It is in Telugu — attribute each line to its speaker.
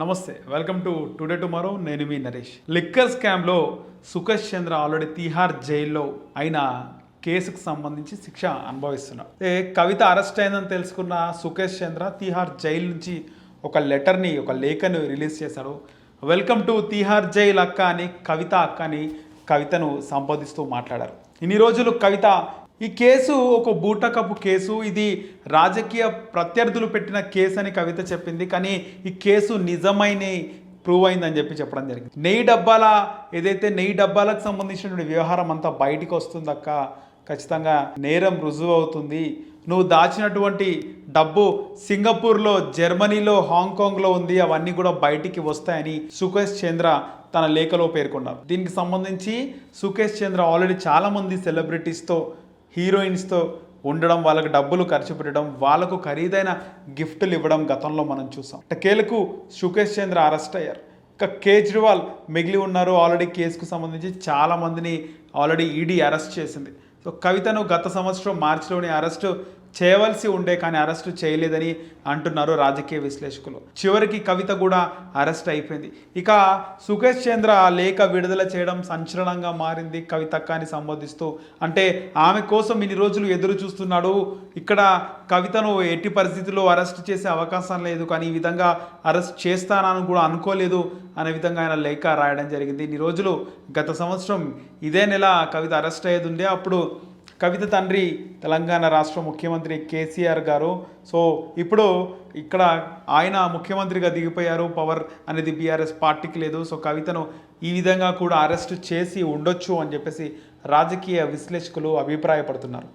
Speaker 1: నమస్తే వెల్కమ్ టు టుడే టుమారో నేను మీ నరేష్. లిక్కర్ స్కామ్లో సుఖేష్ చంద్ర ఆల్రెడీ తిహార్ జైల్లో అయిన కేసుకు సంబంధించి శిక్ష అనుభవిస్తున్నారు ఏ కవిత అరెస్ట్ అయిందని తెలుసుకున్న సుఖేష్ చంద్ర తీహార్ జైలు నుంచి ఒక లెటర్ని ఒక లేఖను రిలీజ్ చేశాడు. వెల్కమ్ టు తిహార్ జైల్ అక్క అని కవిత అక్క అని కవితను సంబోధిస్తూ మాట్లాడారు. ఇన్ని రోజులు కవిత ఈ కేసు ఒక బూటకపు కేసు. ఇది రాజకీయ ప్రత్యర్థులు పెట్టిన కేసు అని కవిత చెప్పింది. కానీ ఈ కేసు నిజమైన ప్రూవ్ అయిందని చెప్పి చెప్పడం జరిగింది. నెయ్యి డబ్బాల ఏదైతే నెయ్యి డబ్బాలకు సంబంధించినటువంటి వ్యవహారం అంతా బయటికి వస్తుందక్క ఖచ్చితంగా నేరం రుజువు అవుతుంది. నువ్వు దాచినటువంటి డబ్బు సింగపూర్లో జర్మనీలో హాంకాంగ్లో ఉంది. అవన్నీ కూడా బయటికి వస్తాయని సుకేష్ చంద్ర తన లేఖలో పేర్కొన్నారు. దీనికి సంబంధించి సుకేష్ చంద్ర ఆల్రెడీ చాలామంది సెలబ్రిటీస్తో హీరోయిన్స్తో ఉండడం వాళ్ళకి డబ్బులు ఖర్చు పెట్టడం వాళ్ళకు ఖరీదైన గిఫ్ట్లు ఇవ్వడం గతంలో మనం చూసాం. టకేలకు సుకేష్ చంద్ర అరెస్ట్ అయ్యారు. ఇక కేజ్రీవాల్ మిగిలి ఉన్నారు. ఆల్రెడీ కేసుకు సంబంధించి చాలా మందిని ఆల్రెడీ ఈడీ అరెస్ట్ చేసింది. సో కవితను గత సంవత్సరం మార్చిలోని అరెస్టు చేయవలసి ఉండే కానీ అరెస్టు చేయలేదని అంటున్నారు రాజకీయ విశ్లేషకులు. చివరికి కవిత కూడా అరెస్ట్ అయిపోయింది. ఇక సుఖేష్ చంద్ర లేఖ విడుదల చేయడం సంచలనంగా మారింది కవితక్కని సంబోధిస్తూ. అంటే ఆమె కోసం ఇన్ని రోజులు ఎదురు చూస్తున్నాడు. ఇక్కడ కవితను ఎట్టి పరిస్థితుల్లో అరెస్ట్ చేసే అవకాశం లేదు. కానీ ఈ విధంగా అరెస్ట్ చేస్తానని కూడా అనుకోలేదు అనే విధంగా ఆయన లేఖ రాయడం జరిగింది. ఇన్ని రోజులు గత సంవత్సరం ఇదే నెల కవిత అరెస్ట్ అయ్యేది ఉండే. అప్పుడు కవిత తండ్రి తెలంగాణ రాష్ట్ర ముఖ్యమంత్రి కేసీఆర్ గారు. సో ఇప్పుడు ఇక్కడ ఆయన ముఖ్యమంత్రిగా దిగిపోయారు. పవర్ అనేది బీఆర్ఎస్ పార్టీకి లేదు. సో కవితను ఈ విధంగా కూడా అరెస్ట్ చేసి ఉండొచ్చు అని చెప్పేసి రాజకీయ విశ్లేషకులు అభిప్రాయపడుతున్నారు.